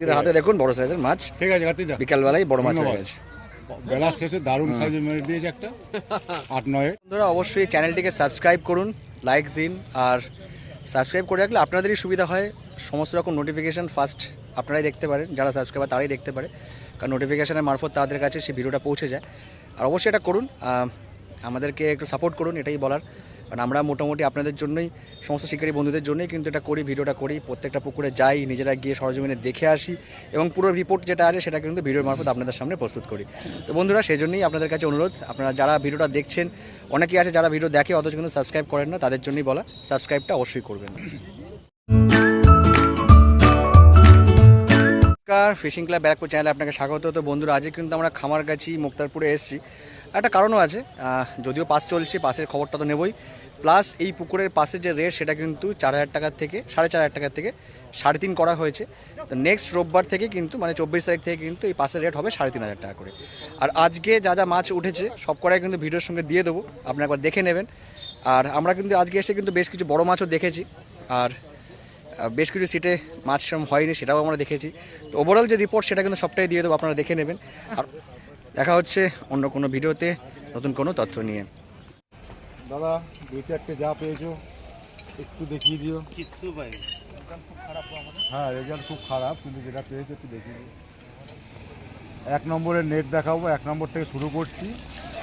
হাতে দেখুন বড় সাইজের মাছ। ঠিক আছে কার্তিক বিকালবেলায় বড় মাছ হয়ে গেছে। বেলা শেষে দারুণ সাইজের মেরে দিয়েছে একটা। আট নয়। বন্ধুরা অবশ্যই চ্যানেলটিকে সাবস্ক্রাইব করুন লাইক দিন আর সাবস্ক্রাইব করে রাখলে আপনাদেরই সুবিধা হয়। সমস্ত রকম নোটিফিকেশান ফার্স্ট আপনারাই দেখতে পারেন যারা সাবস্ক্রাইবার তারাই দেখতে পারে। কারণ নোটিফিকেশানের মারফত তাদের কাছে সেই ভিডিওটা পৌঁছে যায়। আর অবশ্যই এটা করুন আমাদেরকে একটু সাপোর্ট করুন এটাই বলার। কারণ আমরা মোটামুটি আপনাদের জন্যই, সমস্ত শিকারী বন্ধুদের জন্যই কিন্তু এটা করি, ভিডিওটা করি, প্রত্যেকটা পুকুরে যাই, নিজেরা গিয়ে সরজমিনে দেখে আসি এবং পুরো রিপোর্ট যেটা আছে সেটা কিন্তু ভিডিওর মারফত আপনাদের সামনে প্রস্তুত করি। তো বন্ধুরা সেই জন্যই আপনাদের কাছে অনুরোধ, আপনারা যারা ভিডিওটা দেখছেন, অনেকেই আছে যারা ভিডিও দেখে অথচ কিন্তু সাবস্ক্রাইব করেন না, তাদের জন্যই বলা সাবস্ক্রাইবটা অবশ্যই করবেন। ফিশিং ক্লাব ব্যারাকপুর চ্যানেলে আপনাকে স্বাগত। তো বন্ধুরা, আজকে কিন্তু আমরা খামার খামারগাছি, মুক্তারপুরে এসেছি। একটা কারণও আছে যদিও পাস চলছে, পাসের খবরটা তো নেবই। প্লাস এই পুকুরের পাশে যে রেট সেটা কিন্তু চার হাজার টাকার থেকে, সাড়ে চার হাজার টাকার থেকে, সাড়ে তিন করা হয়েছে। তো নেক্সট রোববার থেকে কিন্তু মানে চব্বিশ তারিখ থেকে কিন্তু এই পাশের রেট হবে সাড়ে তিন হাজার টাকা করে। আর আজকে যা যা মাছ উঠেছে, সব কটাই কিন্তু ভিডিওর সঙ্গে দিয়ে দেবো, আপনি একবার দেখে নেবেন। আর আমরা কিন্তু আজকে এসে কিন্তু বেশ কিছু বড় মাছও দেখেছি, আর বেশ কিছু সিটে মাছ সেরকম হয়নি, সেটাও আমরা দেখেছি। তো ওভারঅল যে রিপোর্ট সেটা কিন্তু সবটাই দিয়ে দেবো, আপনারা দেখে নেবেন। আর দেখা হচ্ছে অন্য কোনো ভিডিওতে নতুন কোনো তথ্য নিয়ে। দাদা দুই চারটে যা পেয়েছ একটু দেখিয়ে দিও। কিচ্ছু পাই হ্যাঁ রেজাল্ট খুব খারাপ কিন্তু যেটা পেয়েছ একটু দেখিয়ে দিও। এক নম্বরের নেট দেখাবো এক নম্বর থেকে শুরু করছি।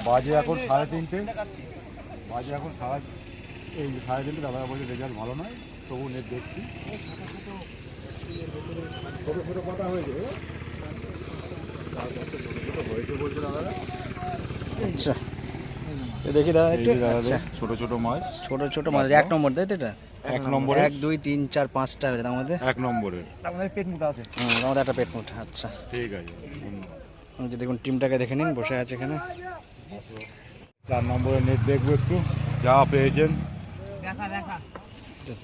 বাজে এখন সাড়ে তিনটে। বাজে এখন সাড়ে এই সাড়ে তিনটে দাদা বলছে রেজাল্ট ভালো নয় তবু নেট দেখছি। ছোটো ছোটো কথা দাদারা আচ্ছা। তো দেখি দাদা একটু। আচ্ছা। ছোট ছোট মাছ। ছোট ছোট মাছ এক নম্বর তাই তো এটা? এক নম্বরে এক দুই তিন চার পাঁচটা হবে তার মধ্যে? এক নম্বরের। আমাদের পেট মোটা আছে। হুম, আমাদের একটা পেট মুঠ আচ্ছা। ঠিক আছে যে দেখুন টিমটাকে দেখে নিন বসে আছে এখানে। চার নম্বরের নেট দেখব একটু। যা পেয়েছেন। দেখা দেখা।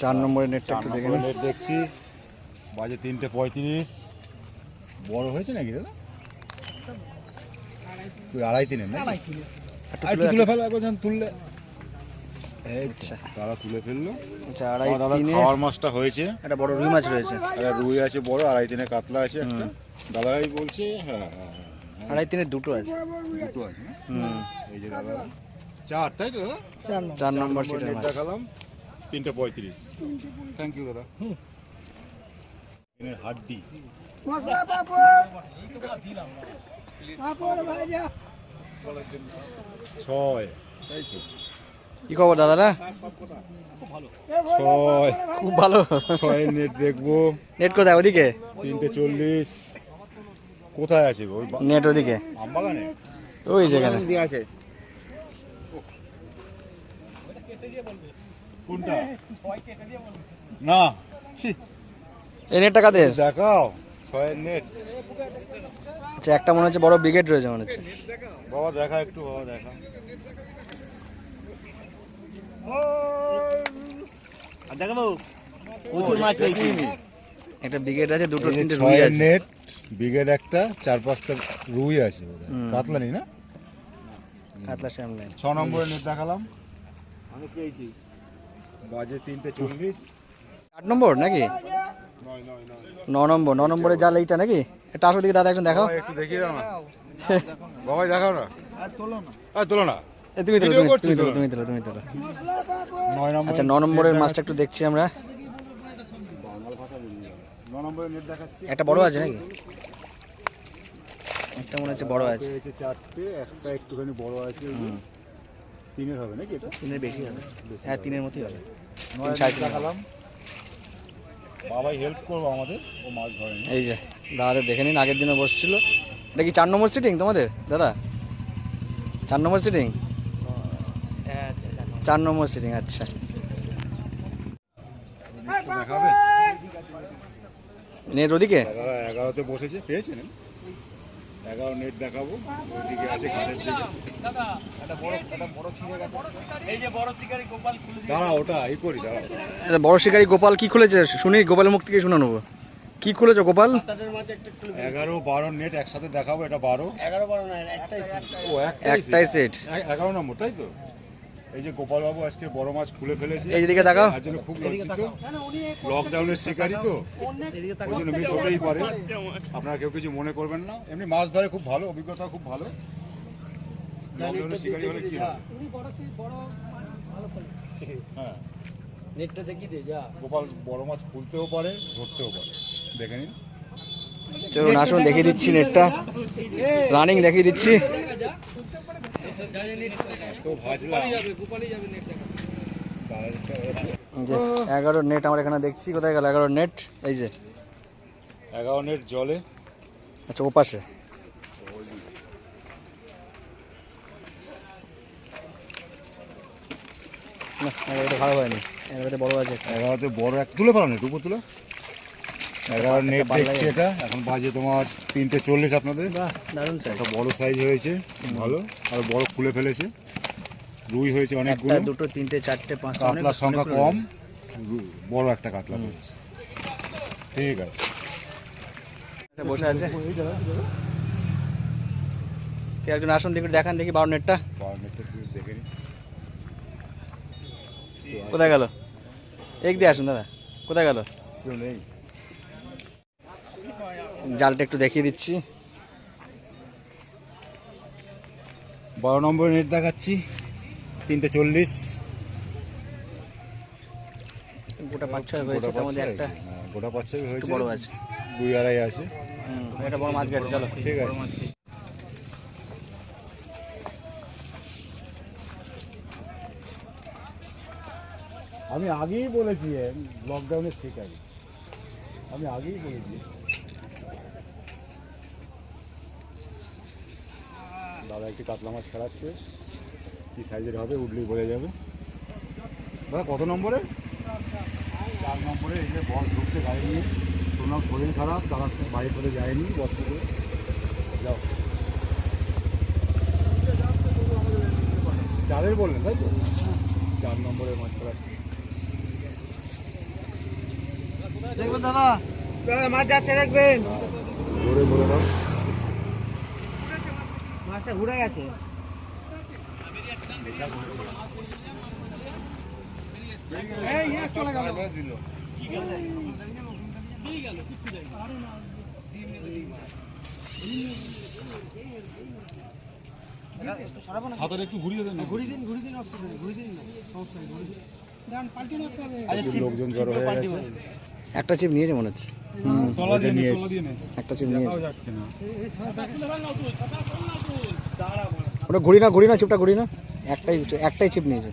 চার নম্বরের নেটটা একটু দেখে নেট দেখছি। বাজে তিনটে পঁয়ত্রিশ। বড় হয়েছে নাকি দাদা? আড়াই তিনের না আর একটু তুলে ফেলো একবার তুললে। আচ্ছা। তারা তুলে ফেলল। আচ্ছা আড়াই খাওয়ার মাছটা হয়েছে। একটা বড় রুই মাছ রয়েছে। একটা রুই আছে বড় আড়াই তিনে কাতলা আছে একটা। দাদারাই বলছে হ্যাঁ হ্যাঁ হ্যাঁ, আড়াই তিনে দুটো আছে। দুটো আছে না? এই যে দাদা। চার তাই তো দাদা? চার নম্বর। সিটের মাছ। দেখালাম। তিনটে পঁয়ত্রিশ। থ্যাংক ইউ দাদা। হাড্ডি। তাই তো। কি খবর দাদারা ছয়। খুব ভালো। ছয় নেট দেখব। নেট কোথায়? ওদিকে? তিনটে চল্লিশ। কোথায় আছে? ওই নেট ওদিকে। ওই যেখানে আছে। কোনটা? না। ছি। এই নেটটা কাদের? দেখাও। ছয়ের নেট আচ্ছা একটা মনে হচ্ছে বড় ব্রিগেড রয়েছে মনে হচ্ছে। বাবা দেখা একটু বাবা দেখা। দেখাবো প্রচুর মাছ পেয়েছি একটা ব্রিগেড আছে দুটো তিনটে রুই আছে। নেট ব্রিগেড একটা চার পাঁচটা রুই আছে। কাতলা নেই না? কাতলা সামনে ছ নম্বরের নেট দেখালাম। আমি পেয়েছি বাজে তিনটে চল্লিশ। আট নম্বর নাকি? ন নম্বর ন নম্বরে জাল এইটা নাকি? এটা আসো দিকে দাদা একজন দেখাও। একটু দেখিয়ে দাও না। বাবাই দেখাও না। আর তোলো না। আর তোলো না এ, তুমি তোলো তুমি- তোলো তো। তুমি তোলো তুমি তোলো। নয় নম্বর আচ্ছা ন নম্বরের মাছটা একটু দেখছি আমরা। ন নম্বরের নেট দেখাচ্ছি। একটা বড় আছে নাকি? একটা মনে হচ্ছে বড় আছে। চারটে একটা একটুখানি বড় আছে। তিনের হবে নাকি এটা? তিনের বেশি হবে। হ্যাঁ তিনের মতোই হবে। নয় দেখালাম। বাবাই হেল্প করব আমাদের ও মাছ ধরেনি। এই যে দাদাদের দেখে নিন আগের দিনে বসছিল। এটা কি চার নম্বর সিটিং তোমাদের দাদা? চার নম্বর সিটিং চার নম্বর সিটিং আচ্ছা। নেট ওদিকে দাদা এগারোতে বসেছে পেয়েছেন এগারো নেট দেখাবো। ওইদিকে আছে ঘাটের দিকে। বড় শিকারি। গোপাল দাঁড়া ওটা এই করি দাঁড়া। এটা বড় শিকারি গোপাল কি খুলেছে? শুনি গোপালের মুখ থেকে শুনে নেব। কি খুলেছো গোপাল? এগারো বারো নেট একসাথে দেখাবো এটা বারো। এগারো বারো না একটাই সেট একটাই সেট এগারো নম্বর তাই তো? এই যে গোপালবাবু আজকে বড় মাছ খুলে ফেলেছে। এই দিকে তাকাও। তার জন্য খুব লজ্জিত। লকডাউনের শিকারই তো। ওই জন্য মিস হতেই পারে। আপনারা কেউ কিছু মনে করবেন না। এমনি মাছ ধরে খুব ভালো অভিজ্ঞতা খুব ভালো। লকডাউনের শিকারই হলে কি হবে হ্যাঁ? নেটটা দেখি দে যা। গোপাল বড় মাছ খুলতেও পারে ধরতেও পারে। দেখে নিন। চলুন আসুন দেখিয়ে দিচ্ছি নেটটা রানিং দেখিয়ে দিচ্ছি। এগারো নেট আমরা এখানে দেখছি কোথায় গেল এগারো নেট এই যে। এগারো নেট জলে। আচ্ছা ওপাশে। না এগারোটা ভালো হয়নি। এগারোটা বড় আছে। এগারোতে বড় এক তুলে পারো নেট উপর তুলে। এগারো নেট দেখছি এটা। এখন বাজে তোমার তিনটে চল্লিশ আপনাদের। দারুণ সাইজ একটা বড় সাইজ হয়েছে ভালো। আর বড় খুলে ফেলেছে। রুই হয়েছে অনেকগুলো। দুটো তিনটে চারটে পাঁচটা কাতলার সংখ্যা কম। বড় একটা কাতলা হয়েছে ঠিক আছে। বসে আছে। কে একজন আসুন দেখি দেখান দেখি বারো নেটটা পাওয়ার নেটটা দেখে কোথায় গেল? এক দিয়ে আসুন দাদা। কোথায় গেল? কেউ নেই। জালটা একটু দেখিয়ে দিচ্ছি। বারো নম্বরে নেট দেখাচ্ছি তিনটে চল্লিশ। গোটা পাঁচ ছয় হয়েছে তার মধ্যে একটা। হ্যাঁ, গোটা একটু হয়েছে বড় আছে। দুই আড়াই আছে। হুম, এটা বড় মাছ গেছে চলো। ঠিক আছে। আমি আগেই বলেছি লকডাউনের ঠিক আছে আমি আগেই বলেছি। দাদা একটি কাতলা মাছ খেলাচ্ছে। কি সাইজের হবে উঠলেই বোঝা যাবে। দাদা কত নম্বরে? চার নম্বরে এই যে বস ঢুকছে গাড়ি নিয়ে। শুনলাম শরীর খারাপ তারা বাইরে চলে যায়নি বস করে যাও। চারের বললেন তাই তো? চার নম্বরে মাছ খেলাচ্ছে। দেখবেন দাদা দাদা মাছ যাচ্ছে দেখবেন। জোরে বলে দাও। মাছটা ঘুরে গেছে। একটু ঘুরিয়ে দেন। ঘুরি দিন ঘুরি দিন অসুবিধা নেই, ঘুরি দিন। না সমস্যা নেই, দিন। লোকজন জড়ো হয়ে গেছে। একটা চিপ নিয়েছে মনে হচ্ছে। একটা চিপ নিয়েছে ওটা ঘুরি না ঘুরি না চিপটা ঘুরি না। একটাই একটাই চিপ নিয়েছে।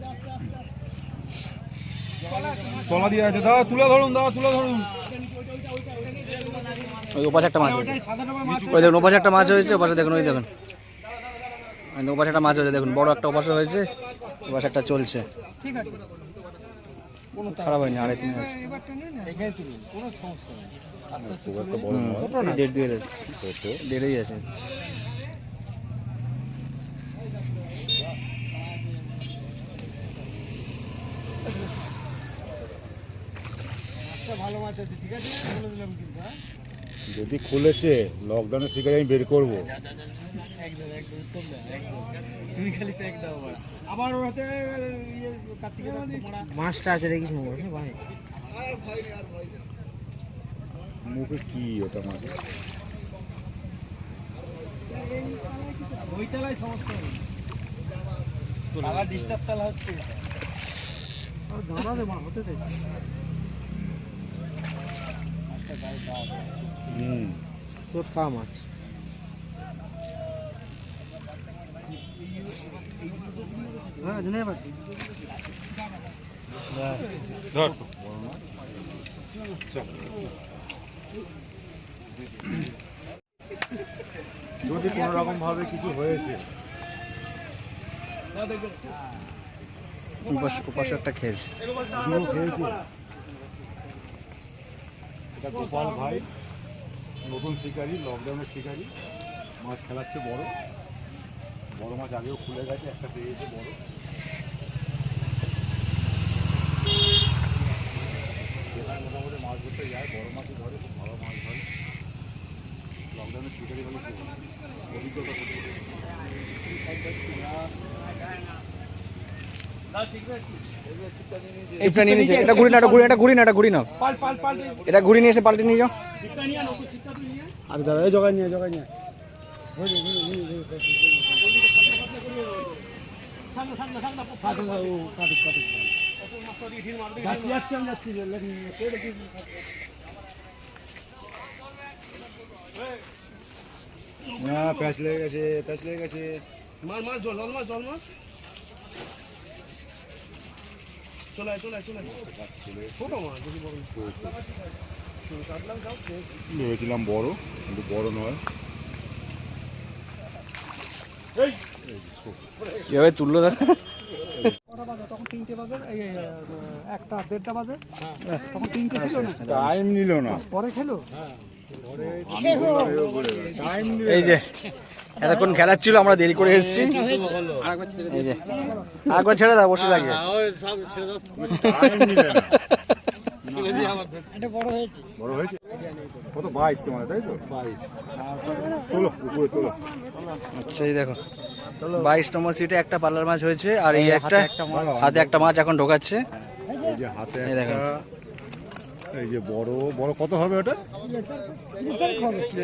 তলা দিয়ে আছে। দাদা তুলে ধরুন দাদা তুলে ধরুন। ওই ওপাশে একটা মাছ হয়েছে। ওই দেখুন ওপাশে একটা মাছ হয়েছে ওপাশে দেখুন ওই দেখুন। ওই দেখুন, ওপাশে একটা মাছ হয়েছে দেখুন। বড় একটা ওপাশে হয়েছে ওপাশে একটা চলছে। ঠিক আছে। খারাপ হয়নি আড়াই তিন নয় দেড় দুই দেড়ই আছে। ভালো মাছ আছে ঠিক আছে? বলে দিলাম কিন্তু হ্যাঁ? যদি খুলেছে লকডাউনের শিকারে আমি বের করব। ইয়ে মাছটা আছে দেখিস মুখে কি ওটা মাঝে ওই তালায় সমস্যা ডিস্টার্ব তালা হচ্ছে। মা হতে হুম তোর পা মাছ হ্যাঁ ধর। যদি কোনো রকম ভাবে কিছু হয়েছে। ওপাশে একটা খেয়েছে। খেয়েছে। গোপাল ভাই। নতুন শিকারি লকডাউনের শিকারি। মাছ খেলাচ্ছে বড়। বড় মাছ আগেও খুলে গেছে, একটা পেয়েছে বড়। যেখানে মোটামুটি মাছ ধরতে যায়, বড় মাছই ধরে, খুব ভালো মাছ ধরে। লকডাউনের শিকারি হলে অভিজ্ঞতা এটা নিয়ে নিচ্ছে এটা ঘুরি না এটা ঘুরি এটা ঘুরি না এটা ঘুরি না এটা ঘুরি নিয়ে এসে পাল্টে নিয়ে যাও। আর দাদা এই জগাই নিয়ে জগাই নিয়ে। যাচ্ছি যাচ্ছি আমি যাচ্ছি। না প্যাচ লেগে গেছে প্যাচ লেগে গেছে। মার মার জল মার জল মার। চলে আয়, চলে আয়, চলে ছোট মাছ যদি বড় ভেবেছিলাম বড় কিন্তু বড় নয়। তুললো দেখ বাজে? তখন তিনটে বাজে একটা দেড়টা বাজে। তখন তিনটে ছিল টাইম নিল না। পরে খেলো? টাইম নিল এই যে এতক্ষণ খেলার ছিল আমরা দেরি করে এসেছি। একবার ছেড়ে দাও বসে লাগে টাইম নিলে না এটা বড় হয়েছে। কত বাইশ তোমার তাই তো? বাইশ। তোলো উপরে তোলো। সেই দেখো বাইশ নম্বর সিটে একটা পার্লার মাছ হয়েছে আর এই একটা হাতে একটা মাছ এখন ঢোকাচ্ছে। এই যে হাতে এই এই যে বড় বড় কত হবে ওটা?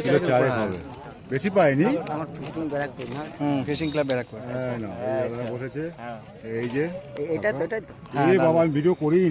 কিলো চারেক হবে। বেশি পাইনি। আমার ফিশিং ক্লাব ব্যারাকপুর। হ্যাঁ না এই দাদারা বসেছে। এই যে। এটা তো এটাই তো। বাবা আমি ভিডিও করিই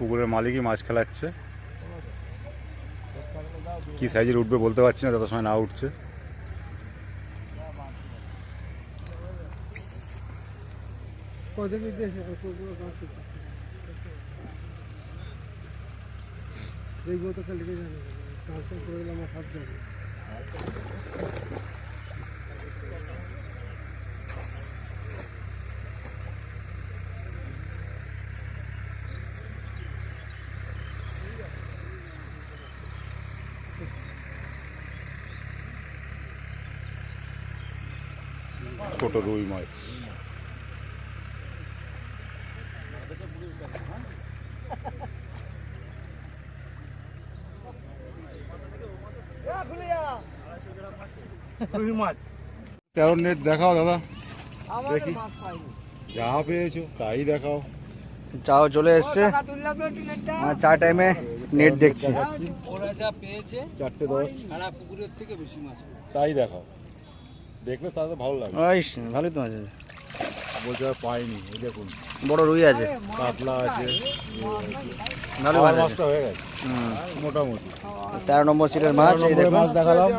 পুকুরের মালিকই মাছ খেলাচ্ছে। কি সাইজের উঠবে বলতে পারছি না, যত সময় না উঠছে। দেখব তো কালকে জানি। করে দিলে আমার হাত যাবে ছোট রুই মাছ। তেরো নেট দেখাও দাদা। দেখি। যা পেয়েছ তাই দেখাও। চাও চলে এসছে। আর চা টাইমে নেট দেখছি। ওরা যা পেয়েছে চারটে দশ। সারা পুকুরের থেকে বেশি মাছ তাই দেখাও। দেখলে তাহলে ভালো লাগে। ওই ভালোই তো মাছ আছে। বলছে আর পাইনি এই দেখুন। বড় রুই আছে। কাতলা আছে। ভালো মাছটা হয়ে গেছে। হুম। মোটামুটি। তেরো নম্বর সিটের মাছ এই দেখুন। মাছ দেখালাম।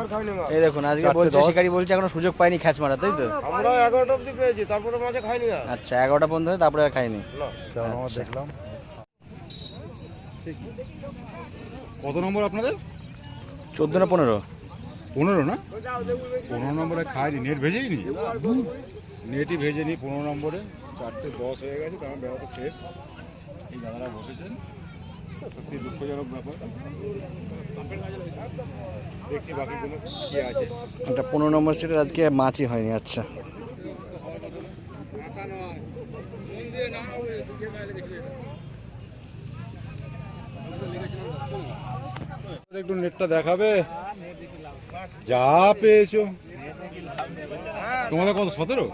এই দেখুন আজকে বলছে শিকারি বলছে এখনও সুযোগ পাইনি খ্যাচ মারা তাই তো? আমরা এগারোটা অব্দি পেয়েছি তারপরে মাঝে খাইনি আচ্ছা এগারোটা পর্যন্ত হয়ে তারপরে আর খাইনি। আচ্ছা। দেখলাম। কত নম্বর আপনাদের? চোদ্দ না পনেরো? পনেরো না? পনেরো নম্বরে খাইনি নেট ভেজেই নি? নেটই ভেজে নি পনেরো নম্বরে। চারটে দশ হয়ে গেছে কারণ ব্যাপারটা শেষ। এই দাদারা বসেছেন। সত্যি দুঃখজনক ব্যাপার। দেখছি বাকিগুলো কি আছে। এটা পনেরো নম্বর সিটের আজকে মাছই হয়নি আচ্ছা। একটু নেটটা দেখাবে। যা পেয়েছ। তোমাদের কত সতেরো?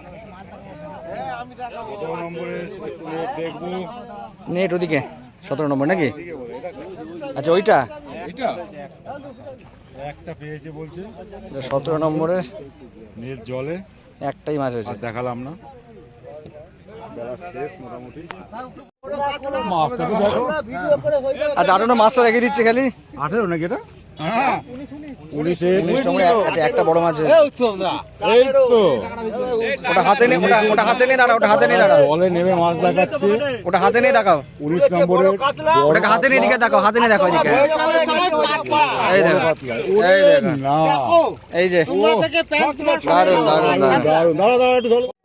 নেট ওদিকে সতেরো নম্বর নাকি? আচ্ছা ওইটা? এটা একটা পেয়েছে বলছে। সতেরো নম্বরের নেট জলে। একটাই মাছ হয়েছে। দেখালাম না। আচ্ছা আরও মাছটা দেখিয়ে দিচ্ছে খালি। আঠেরো নাকি এটা? হ্যাঁ। উনিশে উনিশ নম্বরে একটা বড় মাছ এই তো ওটা হাতে ওটা ওটা হাতে নিয়ে দাঁড়াও ওটা হাতে নিয়ে দাঁড়াও। জলে নেমে মাছ দেখাচ্ছে। ওটা হাতে নিয়ে দেখাও। উনিশ নম্বরের ওটাকে হাতে নিয়ে দিকে দেখাও হাতে নিয়ে দেখো এদিকে। এই দেখো। এই দেখো। এই যে। একটু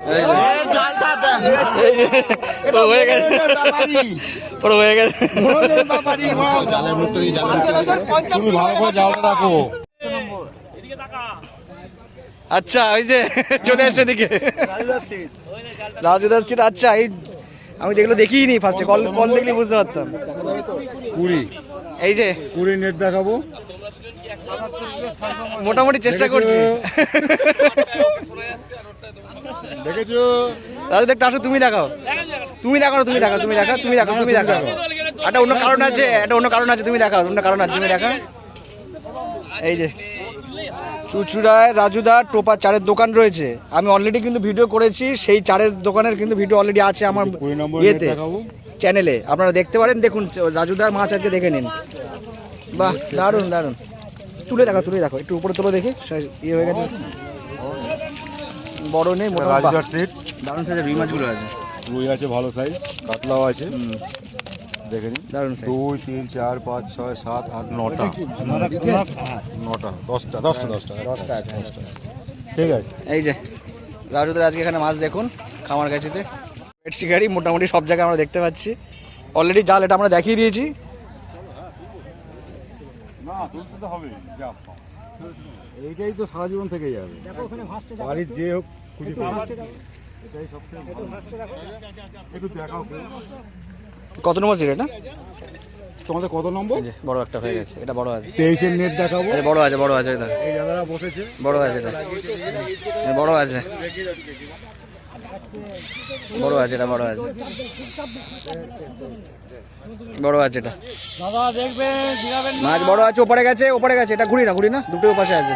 আচ্ছা ওই যে চলে আসছে দিকে রাজুদার সিট আচ্ছা এই আমি যেগুলো দেখিনি ফার্স্টে কল কল দেখলে বুঝতে পারতাম। কুড়ি। এই যে কুড়ি নেট দেখাবো। মোটামুটি চেষ্টা করছি। দেখেছ? রাজু একটু আসো তুমি দেখাও। তুমি দেখাও তুমি দেখাও তুমি দেখাও তুমি দেখাও তুমি দেখাও। একটা অন্য কারণ আছে একটা অন্য কারণ আছে তুমি দেখাও অন্য কারণ আছে তুমি দেখাও। এই যে চুচুড়ায় রাজুদার টোপা চারের দোকান রয়েছে। আমি অলরেডি কিন্তু ভিডিও করেছি সেই চারের দোকানের কিন্তু ভিডিও অলরেডি আছে আমার ইয়েতে চ্যানেলে আপনারা দেখতে পারেন দেখুন রাজুদার মাছ আজকে দেখে নিন। বাহ দারুণ দারুণ। তুলে দেখো তুলে দেখো একটু উপরে তুলে দেখি ইয়ে হয়ে গেছে। বড় নেই বাহ, সিট দারুণ সাইজের রুই মাছগুলো আছে। রুই আছে ভালো সাইজ কাতলাও আছে। দেখে নিন। দারুণ দুই তিন চার পাঁচ ছয় সাত আট নটা। নটা দশটা দশটা দশটা দশটা। আছে। ঠিক আছে। এই যে রাজুদের আজকে এখানে মাছ দেখুন খামার কাছিতে। পেট শিকারি মোটামুটি সব জায়গায় আমরা দেখতে পাচ্ছি। অলরেডি জাল এটা আমরা দেখিয়ে দিয়েছি। এইটাই তো সারা জীবন থেকে যাবে। বাড়ির যে হোক খুঁজে এটাই সবথেকে ভালো। একটু দেখাও কত নম্বর সিট এটা? তোমাদের কত নম্বর? বড় একটা হয়ে গেছে। এটা বড় আছে। তেইশের নেট দেখাবো। বড় আছে বড় আছে এটা। এই দাদারা বসেছে। বড় আছে এটা। বড় আছে। বড় আছে এটা বড় আছে। বড় আছে এটা। দাদা দেখবেন মাছ বড় আছে ওপরে গেছে ওপরে গেছে। এটা ঘুরি না ঘুরি না। দুটো পাশে আছে।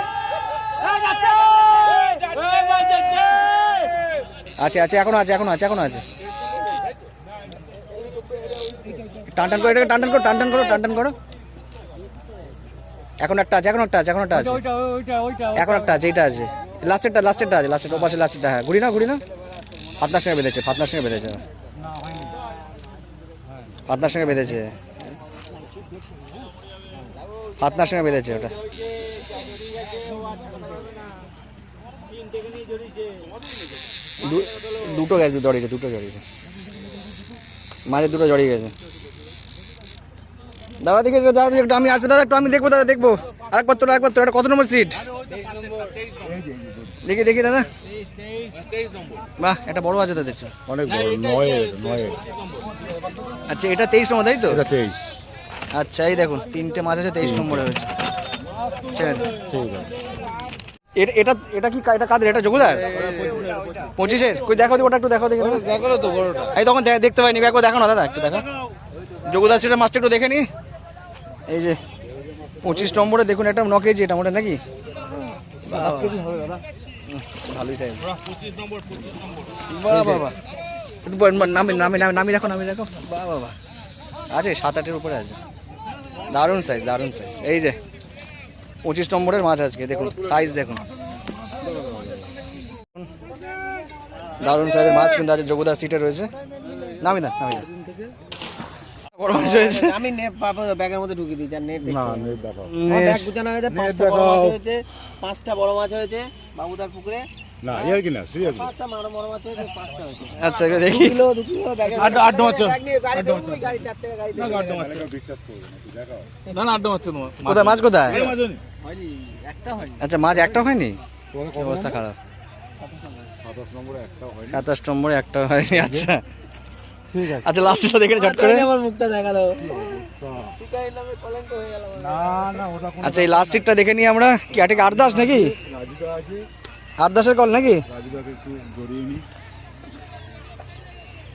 আছে আছে এখন আছে এখন আছে এখন আছে। টান টান করে এটাকে টান টান করো টান টান করো টান টান করো। এখন একটা আছে এখন একটা আছে এখন একটা আছে। এখন একটা আছে এটা আছে। লাস্টেরটা লাস্টেরটা আছে লাস্টের ওপাশে লাস্টেরটা হ্যাঁ। ঘুরি না ঘুরি না। ফাতনার সঙ্গে বেঁধেছে ফাতনার সঙ্গে বেঁধেছে। ফাতনার সঙ্গে বেঁধেছে। ফাতনার সঙ্গে বেঁধেছে ওটা। দু- দুটো গেছে জড়িয়ে দুটো জড়িয়ে গেছে মাঝে দুটো জড়িয়ে গেছে। দাদা দেখে দাদা একটু আমি আসব দাদা একটু আমি দেখব দাদা দেখব। আরেকবার তোর আরেকবার তোর কত নম্বর সিট দেখি দেখি দাদা। বাহ এটা বড় আছে দেখছ। অনেক বড় আচ্ছা এটা তেইশ নম্বর তাই তো? এটা তেইশ। আচ্ছা এই দেখুন তিনটে মাছ আছে তেইশ নম্বরে হয়েছে ঠিক আছে। এটা এটা কি এটা কাদের? এটা যোগদার পঁচিশের কই দেখো ওটা একটু দেখো দেখি তো এই তখন দেখতে পাইনি একবার দেখো না দাদা একটু দেখো। যোগদার সেটা মাছটা একটু দেখে নি। এই যে পঁচিশ নম্বরে দেখুন একটা ন কেজি এটা মোটা নাকি? ভালোই সাইজ বাহ বাহ বাহ একটু ব- নামি নামি নামি নামি দেখো নামি দেখো। বাহ বাহ আছে সাত আটের উপরে আছে। দারুণ সাইজ দারুণ সাইজ এই যে পঁচিশ নম্বরের মাছ আজকে দেখুন সাইজ দেখুন। দারুণ সাইজের মাছ কিন্তু আছে যোগদার সিটে রয়েছে। নামি না নামি না। বড় মাছ রয়েছে। আমি নেট পাবো ব্যাগের মধ্যে ঢুকিয়ে দিই নেট না নেট দেখাও। নেট দেখাও। মাছ হয়েছে পাঁচটা বড় মাছ হয়েছে বাবুদার পুকুরে। না ইয়ার কি না সিরিয়াস আচ্ছা দেখি। আড্ডা আড্ডা। আড্ডা না না আড্ডা কোথায় মাছ কোথায়? হয়নি একটা হয়নি। আচ্ছা মাছ একটা হয়নি? অবস্থা খারাপ? সাতাশ নম্বরে একটা হয়নি আচ্ছা। ঠিক আছে। আচ্ছা লাস্টটা দেখে ঝট করে। আমার মুখটা দেখাল। আচ্ছা এই লাস্ট সিটটা দেখে নিই আমরা। কি আটে আটদাস নাকি? আছে আটদাসের কল নাকি? রাজুদাকে একটু জড়িয়ে নি।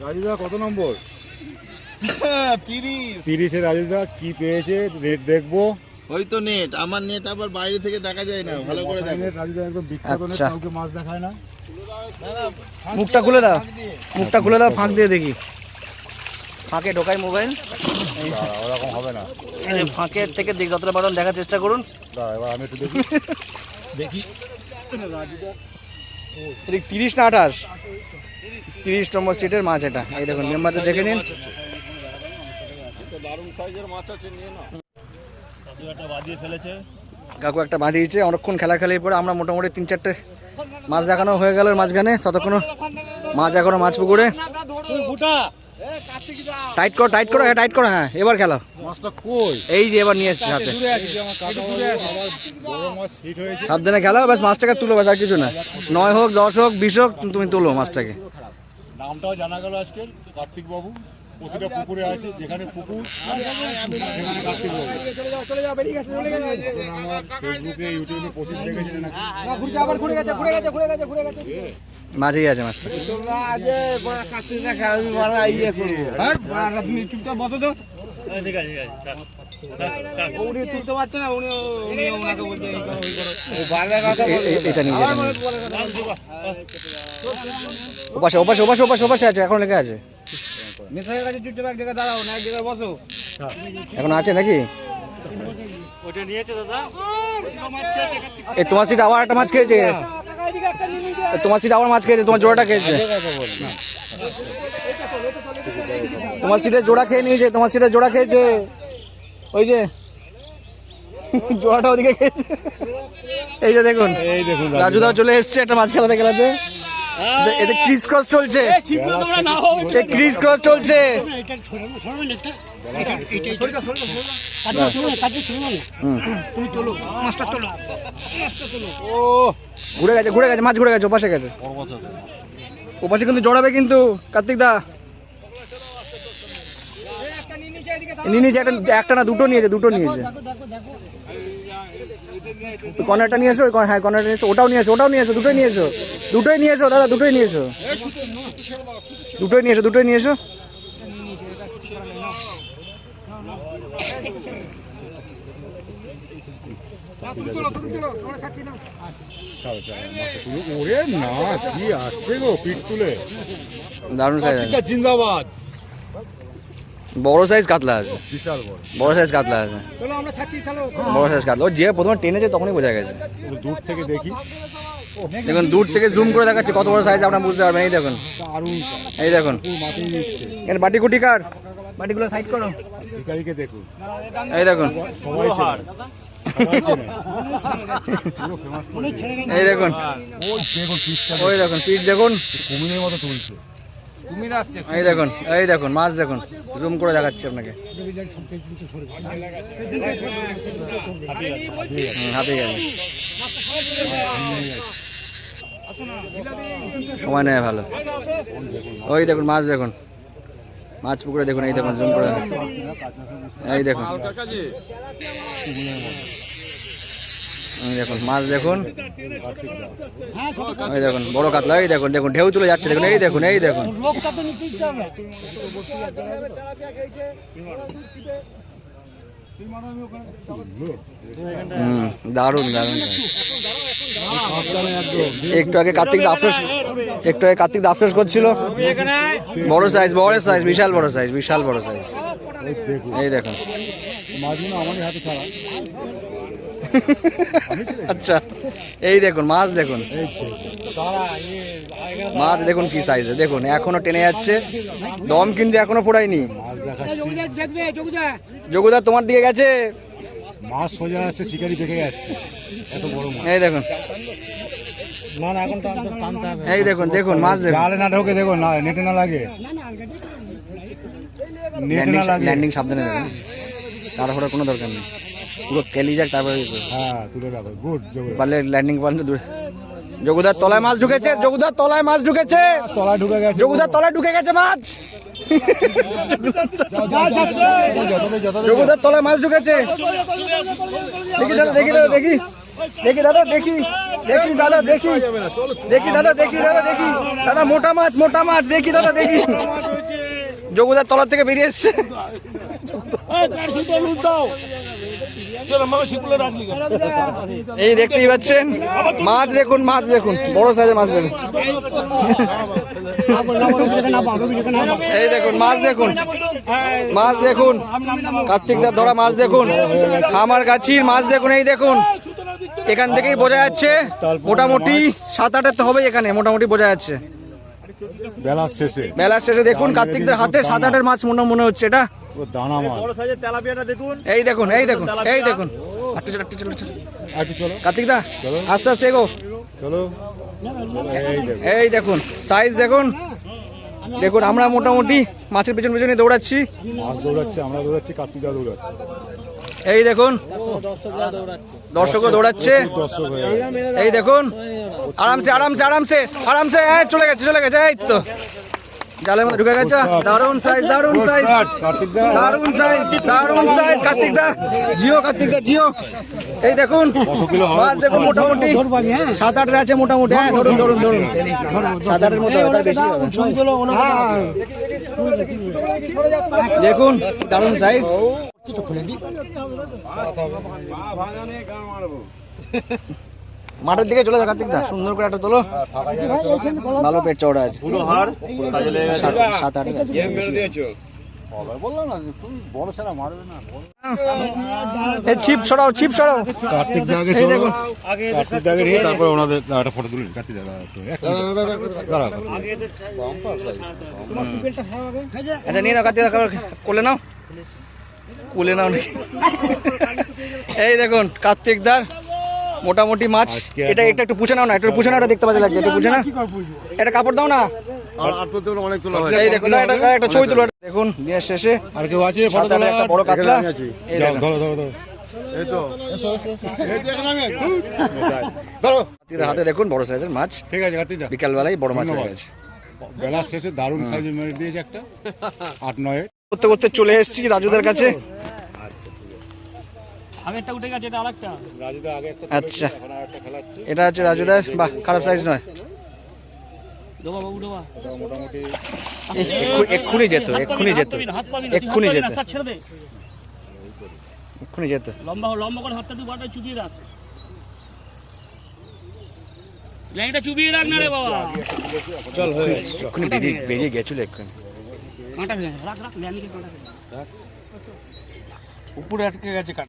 রাজুদা কত নম্বর? তিরিশ। তিরিশে রাজুদা কি পেয়েছে? নেট দেখব। ওই তো নেট আমার নেট আবার বাইরে থেকে দেখা যায় না ভালো করে দেখো। রাজুদা একদম বিখ্যাত নেট আচ্ছা। কাউকে মাছ দেখায় না। মুখটা খুলে দাও মুখটা খুলে দাও ফাঁক দিয়ে দেখি। ফাঁকে ঢোকাই মোবাইল। ওরকম হবে না। ফাঁকের থেকে যতটা পারেন দেখার চেষ্টা করুন। এবার আমি একটু দেখি। এদিক তিরিশ না আঠাশ? তিরিশ নম্বর সিটের মাছ এটা। এই দেখুন মেম্বারদের দেখে নিন। কাকু একটা বাঁধিয়েছে, অনেকক্ষণ খেলা খেলে পরে আমরা মোটামুটি তিন চারটে মাছ দেখানো হয়ে গেল মাঝখানে। ততক্ষণ মাছ এখনও মাছ পুকুরে। টাইট করো টাইট করো হ্যাঁ টাইট করো হ্যাঁ এবার খেলো। এই যে এবার নিয়ে এসছে হাতে। সাবধানে খেলো ব্যাস মাছটাকে তুলো ব্যাস আর কিছু না। নয় হোক দশ হোক বিশ হোক তুমি তুলো মাছটাকে। নামটাও জানা গেল কার্তিক বাবু প্রতিটা পুকুরে আছে যেখানে পুকুর সেখানে কার্তিক বাবু চলে যাও চলে যাও বেরিয়ে গেছে চলে গেছে আমার ফেসবুকে ইউটিউবে প্রচুর দেখেছেন নাকি না, ঘুরছে আবার ঘুরে গেছে ঘুরে গেছে ঘুরে গেছে ঘুরে গেছে মাঝেই আছে মাছটা ওপাশে ওপাশে ওপাশে ওপাশে ওপাশে আছে এখন লেখা আছে। মেসাজের কাছে চুপচাপ এক জায়গায় দাঁড়াও না এক জায়গায় বসো। এখন আছে নাকি? এই তোমার সিট আবার একটা মাছ খেয়েছে। তোমার সিট আবার মাছ খেয়েছে তোমার জোড়াটা খেয়েছে। তোমার সিটে জোড়া খেয়ে নিয়েছে তোমার সিটে জোড়া খেয়েছে। ওই যে জোড়াটা ওদিকে খেয়েছে। এই যে দেখুন এই দেখুন রাজুদাও চলে এসছে একটা মাছ খেলাতে খেলাতে। এতে- ক্রিস ক্রস চলছে। এই ক্রিস ক্রস চলছে। ও ঘুরে গেছে ঘুরে গেছে মাছ ঘুরে গেছে ওপাশে গেছে। ওপাশে কিন্তু জড়াবে কিন্তু কার্তিক দা। নিয়ে নিয়েছে একটা একটা না দুটো নিয়েছে দুটো নিয়েছে। কর্নারটা নিয়ে এসো ওই হ্যাঁ কর্নারটা নিয়ে এসো ওটাও নিয়ে এসো ওটাও নিয়ে এসো দুটোই নিয়ে এসো দুটোই নিয়ে এসো দাদা দুটোই নিয়ে এসো। দুটোই নিয়ে এসো দুটোই নিয়ে এসো। ছাড়ো, ছাড়ো, মাছটা তুলো। ওরে না কি আসছে গো পিঠ তুলে। দারুণ সাইজ জিন্দাবাদ। বড় সাইজ কাতলা আছে। বিশাল বড়। বড় সাইজ কাতলা আছে। চলো আমরা ছাড়ছি চলো। বড় সাইজ কাতলা। ও যে প্রথমে টেনেছে তখনই বোঝা গেছে। দূর থেকে দেখি। দেখুন দূর থেকে জুম করে দেখাচ্ছে কত বড় সাইজ আপনারা বুঝতে পারবেন। এই দেখুন। এই দেখুন। এখানে বাটি কুটি কার? বাটিগুলো সাইড করো। শিকারিকে দেখুন। এই দেখুন। সবাই এই দেখুন। ওই দেখুন। পিঠ দেখুন। কুমিরের মতো তুলছে। কুমির আসছে। এই দেখুন এই দেখুন, মাছ দেখুন। জুম করে দেখাচ্ছি আপনাকে। হাতিয়ে গেছে। সময় নেয় ভালো। ওই দেখুন, মাছ দেখুন। মাছ পুকুরে দেখুন, এই দেখুন, জুম করে দেখুন। এই দেখুন। দেখুন, মাছ দেখুন। এই দেখুন, বড় কাতলা, এই দেখুন দেখুন, ঢেউ তুলে যাচ্ছে, দেখুন, এই দেখুন এই দেখুন। হুম, দারুণ দারুণ। একটু আগে কার্তিক আফসোস, একটু আগে কার্তিক আফসোস করছিল। বড় সাইজ বড় সাইজ বিশাল বড় সাইজ বিশাল বড় সাইজ এই দেখুন মাছগুলো আমারই হাতে ছাড়া আচ্ছা এই দেখুন মাছ দেখুন। মাছ দেখুন কি সাইজে দেখুন এখনও টেনে যাচ্ছে। দম কিন্তু এখনও ফোড়ায়নি চকুজা যোগুদা তোমার দিকে গেছে? মাছ সোজা আসছে শিকারি দেখে যাচ্ছে। এত বড় এই দেখুন। এই দেখুন দেখুন মাছ দেখুন। জালে না ঢোকে দেখো না নেটে না লাগে। ল্যান্ডিং সাবধানে তাড়াহুড়োর কোনো দরকার নেই। পুরো কেলি যাক তারপরে হ্যাঁ তুলে রাখো। গুড পারলে ল্যান্ডিং পয়েন্ট দূরে। যোগুদার তলায় মাছ ঢুকেছে যোগুদার তলায় মাছ ঢুকেছে। তলায় ঢুকে গেছে। যোগুদার তলায় ঢুকে গেছে মাছ। যোগুদার তলায় মাছ ঢুকেছে। দেখি দাদা দেখি দাদা দেখি। দেখি দাদা দেখি। দেখি দাদা দেখি। দেখি দাদা দেখি দাদা দেখি। দাদা মোটা মাছ মোটা মাছ দেখি দাদা দেখি। যোগুদার তলার থেকে বেরিয়ে এসছে। এই দেখতেই পাচ্ছেন, মাছ দেখুন মাছ দেখুন, বড় সাইজের মাছ দেখুন। এই দেখুন, মাছ দেখুন মাছ দেখুন, কার্তিক কার্তিকদার ধরা মাছ দেখুন, আমার গাছির মাছ দেখুন, এই দেখুন। এখান থেকেই বোঝা যাচ্ছে, মোটামুটি সাত আটের তো হবেই এখানে, মোটামুটি বোঝা যাচ্ছে। বেলার শেষে। বেলার শেষে দেখুন কার্তিকদের হাতে সাত আটের মাছ মনে মনে হচ্ছে এটা। দানা মাছ। এই দেখুন এই দেখুন এই দেখুন। আটটু চলো, আটটু চলো, আটটু চলো। একটু চলো। কার্তিকদা আস্তে আস্তে এগো। চলো। এই দেখুন সাইজ দেখুন। দেখুন আমরা মোটামুটি মাছের পেছন পেছনে দৌড়াচ্ছি। মাছ দৌড়াচ্ছে আমরা দৌড়াচ্ছি কার্তিকা দৌড়াচ্ছে। এই দেখুন দর্শকও দৌড়াচ্ছে। এই দেখুন আরামসে আরামসে আরামসে আরামসে এই চলে গেছে চলে গেছে এই তো। জালের মধ্যে ঢুকে গেছে। দারুণ সাইজ দারুণ সাইজ কার্তিক দা দারুণ সাইজ দারুণ সাইজ কার্তিক দা জিও কার্তিক দা জিও। এই দেখুন মাছ দেখুন মোটামুটি। সাত আটের আছে মোটামুটি হ্যাঁ ধরুন ধরুন ধরুন। সাত আটের মতো বেশি। দেখুন দারুণ সাইজ মাঠের দিকে চলে যাও কার্তিক দা সুন্দর করে একটা তোলো। ভালো পেট চওড়া আছে। সাত ছড়াও ছড়াও। কার্তিক কার্তিক তারপর ওনাদের একটা ফটো কার্তিক আচ্ছা নিয়ে নাও কার্তিক দা কোলে নাও। কোলে নাও নাকি? এই দেখুন কার্তিক দার মোটামুটি মাছ। এটা এটা একটু পুছে নাও না একটু পুছে নাও এটা দেখতে পাচ্ছি লাগছে একটু পুছে না? এটা কাপড় দাও না। অনেক তোলা এই দেখুন একটা ছবি তুলো দেখুন দিনের শেষে আর কেউ আছে? ফটো সাত একটা বড় কাতলা। হাতে দেখুন বড় সাইজের মাছ। ঠিক আছে বড় মাছ হয়ে ধন্যবাদ। গেছে। বেলা শেষে দারুণ সাইজে মেরে দিয়েছে একটা। আট নয়। করতে করতে চলে এসেছি রাজুদের কাছে। আগেরটা উঠে গেছে এটা আরেকটা। রাজুদা আগে একটা আচ্ছা। এখন আর খেলাচ্ছে। এটা হচ্ছে রাজুদার বাহ খারাপ সাইজ নয়। ডোবা বাবু ডোবা মোটামুটি এক্ষুনি যেত এক্ষুনি যেত এক্ষুনি যেত। না ছেড়ে দে। এক্ষুনি যেত। লম্বা লম্বা করে হাতটা বাটা চুপিয়ে রাখ। লাইনটা চুপিয়ে রাখ না রে বাবা। এক্ষুনি বেরিয়ে বেরিয়ে গেছিল এক্ষুনি। কাঁটা রাখ কাঁটা উপরে আটকে গেছে